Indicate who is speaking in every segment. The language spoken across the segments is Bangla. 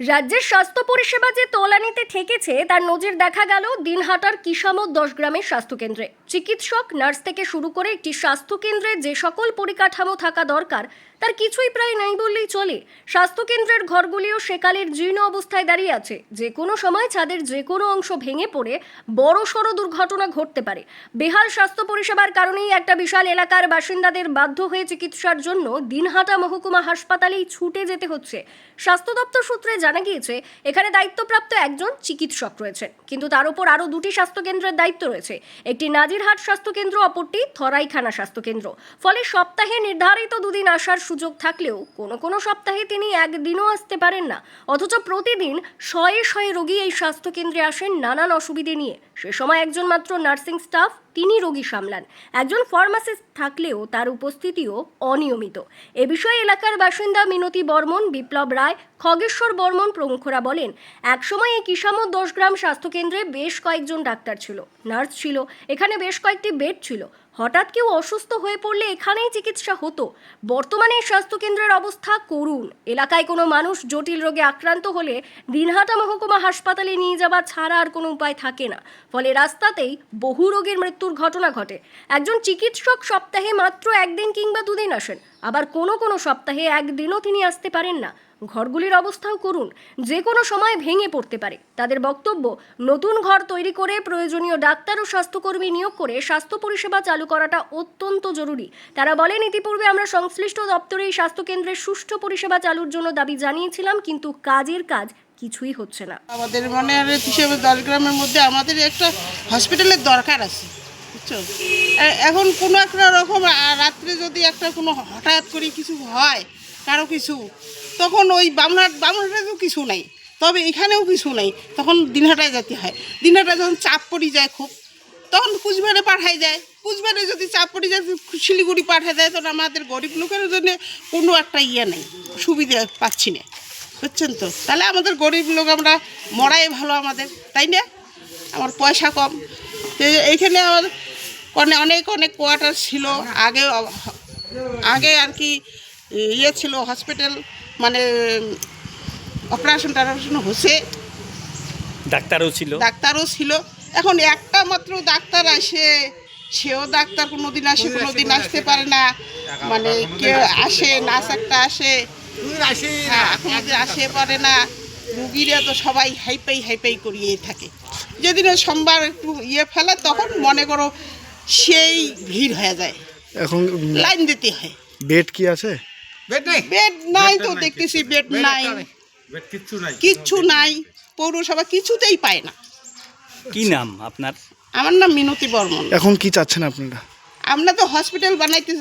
Speaker 1: রাজ্যের স্বাস্থ্য পরিষেবা যে তলানিতে ঠেকেছে, তার নজির দেখা গেল দিনহাটার কিসামত দশ গ্রামের স্বাস্থ্যকেন্দ্রে। চিকিৎসক, নার্স থেকে শুরু করে একটি স্বাস্থ্যকেন্দ্রে যে সকল পরিকাঠামো থাকা দরকার, তার কিছুই প্রায় নাই বললেই চলে। স্বাস্থ্যকেন্দ্রের ঘরগুলিও সেকালের জীর্ণ অবস্থায় দাঁড়িয়ে আছে। যে কোনো সময় ছাদের যে কোনো অংশ ভেঙে পড়ে বড় সড় দুর্ঘটনা ঘটতে পারে। বেহাল স্বাস্থ্য পরিষেবার কারণেই একটা বিশাল এলাকার বাসিন্দাদের বাধ্য হয়ে চিকিৎসার জন্য দিনহাটা মহকুমা হাসপাতালেই ছুটে যেতে হচ্ছে। স্বাস্থ্য দপ্তর সূত্রে জানা গিয়েছে, এখানে দায়িত্বপ্রাপ্ত একজন চিকিৎসক রয়েছেন। কিন্তু তার উপর আরও দুটি স্বাস্থ্যকেন্দ্রের দায়িত্ব রয়েছে। একটি নাজিরহাট স্বাস্থ্যকেন্দ্র, অপরটি থরাইখানা স্বাস্থ্যকেন্দ্র। ফলে সপ্তাহে নির্ধারিত দুদিন আসার সুযোগ থাকলেও কোনো কোনো সপ্তাহে তিনি একদিনও আসতে পারেন না। অথচ প্রতিদিন শয়ে শয়ে রোগী এই স্বাস্থ্যকেন্দ্রে আসেন নানান অসুবিধে নিয়ে। সে সময় একজন মাত্র নার্সিং স্টাফ তিনি রোগী সামলান। একজন ফার্মাসিস্ট থাকলেও তার উপস্থিতিও অনিয়মিত। এ বিষয়ে এলাকার বাসিন্দা মিনতি বর্মন, বিপ্লব রায়, খগেশ্বর বর্মন প্রমুখরা বলেন, একসময় এই কিসামত দশ গ্রাম স্বাস্থ্যকেন্দ্রে বেশ কয়েকজন ডাক্তার ছিল। নার্স ছিল, এখানে বেশ কয়েকটি বেড ছিল। হঠাৎ কেউ অসুস্থ হয়ে পড়লে এখানেই চিকিৎসা হতো। বর্তমানে স্বাস্থ্যকেন্দ্রের অবস্থা করুণ। এলাকায় কোনো মানুষ জটিল রোগে আক্রান্ত হলে দিনহাটা মহকুমা হাসপাতালে নিয়ে যাওয়া ছাড়া আর কোনো উপায় থাকে না। ফলে রাস্তাতেই বহু রোগের মৃত্যুর ঘটনা ঘটে। একজন চিকিৎসক সপ্তাহে মাত্র একদিন কিংবা দুদিন আসেন। আবার কোনো কোনো সপ্তাহে একদিনও তিনি আসতে পারেন না। ঘরগুলির অবস্থাও করুন যে কোনো সময় ভেঙে পড়তে পারে। তাদের বক্তব্য, নতুন ঘর তৈরি করে প্রয়োজনীয় ডাক্তার ও স্বাস্থ্যকর্মী নিয়োগ করে স্বাস্থ্য পরিষেবা চালু করাটা অত্যন্ত জরুরি। তারা বলেন, ইতিপূর্বে আমরা সংশ্লিষ্ট দপ্তরে এই স্বাস্থ্যকেন্দ্রের সুষ্ঠু পরিষেবা চালুর জন্য দাবি জানিয়েছিলাম, কিন্তু কাজের কাজ কিছুই হচ্ছে না।
Speaker 2: আমাদের মানে দশ গ্রামের মধ্যে আমাদের একটা হসপিটালের দরকার আছে। বুঝছ? এখন কোনো একটা রকম রাত্রে যদি একটা কোনো হঠাৎ করে কিছু হয়, কারও কিছু, তখন ওই বামনাট বামনাটাতেও কিছু নাই। তবে এখানেও কিছু নাই। তখন দিনহাটায় যেতে হয়। দিনহাটায় যখন চাপ পড়ে যায় খুব, তখন কুচবিহারে পাঠাই যায়। কুচবিহারে যদি চাপ পড়ে যায়, শিলিগুড়ি পাঠায় দেয় তখন আমাদের গরিব লোকের জন্য কোনো একটা ইয়ে নেই। সুবিধা পাচ্ছি না। বুঝছেন তো? তাহলে আমাদের গরিব লোক আমরা মরাই ভালো আমাদের, তাই না? আমার পয়সা কম। এইখানে আমার অনেক অনেক অনেক কোয়ার্টার ছিল। আগে আগে আর কি ইয়ে ছিল হসপিটাল মানে অপারেশন টাপারেশন হচ্ছে।
Speaker 3: ডাক্তারও ছিল।
Speaker 2: ডাক্তারও ছিল। এখন একটা মাত্র ডাক্তার আসে সেও ডাক্তার কোনোদিন আসে কোনোদিন আসতে পারে না। মানে কেউ আসে নার্স একটা আসে। হ্যাঁ আসে পারে না রুগীরা তো সবাই হাইপাই হাইপাই করিয়েই থাকে। যেদিন সোমবার একটু ইয়ে ফেলে তখন মনে করো সেই ভিড় হয়ে যায়।
Speaker 4: এখন
Speaker 2: লাইন দিতে হয়।
Speaker 4: বেড কি আছে?
Speaker 2: বেড নাই? বেড নাই তো দেখতেছি বেড নাই। কিচ্ছু নাই। পৌরসভা কিছুতেই পায় না।
Speaker 3: কি নাম আপনার?
Speaker 2: আমার নাম মিনতি বর্মন।
Speaker 4: এখন কি চাচ্ছেন আপনারা?
Speaker 2: আমরা তো হসপিটাল বানাইতে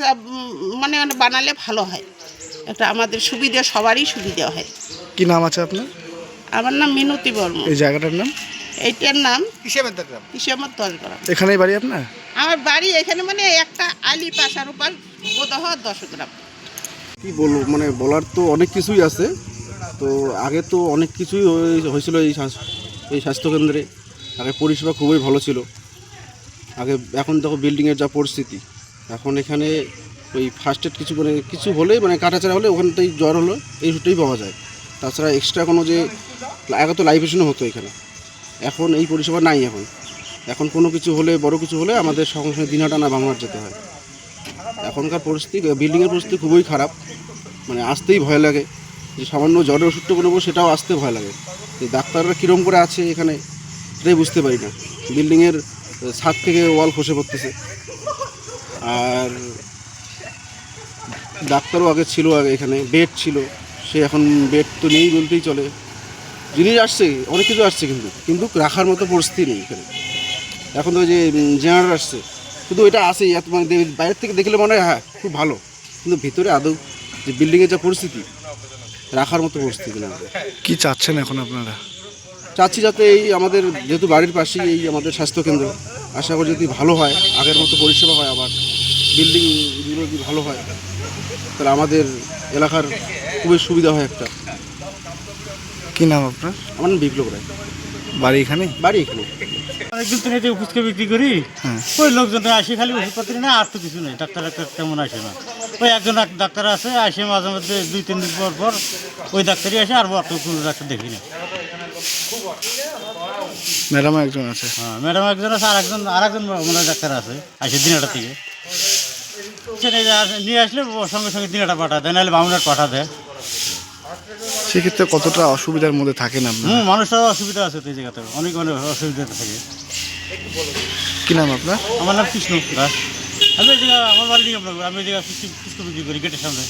Speaker 2: মানে মানে বানালে ভালো হয়। এটা আমাদের সুবিধা সবারই সুবিধা হয়।
Speaker 4: কি নাম আছে আপনার?
Speaker 2: আমার নাম মিনতি বর্মন।
Speaker 4: এই জায়গাটার নাম?
Speaker 2: এইটার নাম কিসেমত দশগ্রাম
Speaker 4: এখানেই বাড়ি আপনার?
Speaker 2: আমার বাড়ি এখানে মানে একটা আলি পাশার উপর বোধহ দশ গ্রাম
Speaker 5: কি বলব মানে বলার তো অনেক কিছুই আছে। তো আগে তো অনেক কিছুই হয়ে- হয়েছিল এই এই স্বাস্থ্যকেন্দ্রে। আগে পরিষেবা খুবই ভালো ছিল। আগে এখন দেখো বিল্ডিংয়ের যা পরিস্থিতি। এখন এখানে ওই ফার্স্ট এড কিছু মানে কিছু হলেই মানে কাটাচাড়া হলে ওখানটাই জ্বর হলো এই ওটাই পাওয়া যায়। তাছাড়া এক্সট্রা কোনো যে আগে তো লাইফ হতো এখানে। এখন এই পরিষেবা নাই এখন। এখন কোনো কিছু হলে, বড় কিছু হলে আমাদের সঙ্গে সঙ্গে দিনাটা না বাংলার যেতে হয়। এখনকার পরিস্থিতি, বিল্ডিংয়ের পরিস্থিতি খুবই খারাপ। মানে আসতেই ভয় লাগে। যে সামান্য জ্বরের ওষুধটা নেব সেটাও আসতে ভয় লাগে। এই ডাক্তাররা কীরকম করে আছে এখানে, সেটাই বুঝতে পারি না। বিল্ডিংয়ের ছাদ থেকে ওয়াল খসে পড়তেছে। আর ডাক্তারও আগে ছিল আগে এখানে, বেড ছিল। সে এখন বেড তো নেই বলতেই চলে। জিনিস আসছে অনেক কিছু আসছে কিন্তু কিন্তু রাখার মতো পরিস্থিতি নেই এখানে। এখন তো ওই যে জেনারেল আসছে। শুধু এটা আসেই এত মানে বাইরের থেকে দেখলে মনে হয় হ্যাঁ খুব ভালো। কিন্তু ভিতরে আদৌ যে বিল্ডিংয়ের যা পরিস্থিতি রাখার মতো পরিস্থিতি না
Speaker 4: কি চাচ্ছেন এখন আপনারা?
Speaker 5: চাচ্ছি যাতে এই আমাদের যেহেতু বাড়ির পাশেই এই আমাদের স্বাস্থ্যকেন্দ্র আশা করি যদি ভালো হয় আগের মতো পরিষেবা হয় আবার বিল্ডিংগুলো যদি ভালো হয় তাহলে আমাদের এলাকার খুবই সুবিধা হয় একটা।
Speaker 4: কি নাম আপনার?
Speaker 5: আমার নাম বিপ্লব রায়।
Speaker 4: বাড়ি এখানে?
Speaker 5: বাড়ি এখানে।
Speaker 6: অনেকদিন তো এতে ওষুধকে বিক্রি করি।
Speaker 4: হ্যাঁ।
Speaker 6: ওই লোকজন আসে খালি ওষুধপত্র না আর তো কিছু নেই। ডাক্তার ডাক্তার তেমন আসে না। ওই একজন এক ডাক্তার আছে আসে মাঝে মধ্যে দুই তিন দিন পর পর ওই ডাক্তারই আসে আর অত কোনো ডাক্তার দেখি না।
Speaker 4: ম্যাডামও একজন আছে।
Speaker 6: হ্যাঁ ম্যাডাম একজন আছে আর একজন আর একজন মনে ডাক্তার আছে আসে দিনাটা থেকে। নিয়ে আসলে সঙ্গে সঙ্গে দিনাটা পাঠা দেয় নাহলে বামুনাট পাঠা দেয়।
Speaker 4: সেক্ষেত্রে কতটা অসুবিধার মধ্যে থাকেন না
Speaker 6: হুম অসুবিধা আছে তো এই জায়গাতে। অনেক অনেক অসুবিধা থাকে।
Speaker 4: কি নাম আপনার?
Speaker 6: আমার নাম কৃষ্ণ দাস। আমি এই জায়গা আমার বাড়ি নিয়ে আমি এই জায়গা কৃষ্ণ বিক্রি করি গেটের সামনে।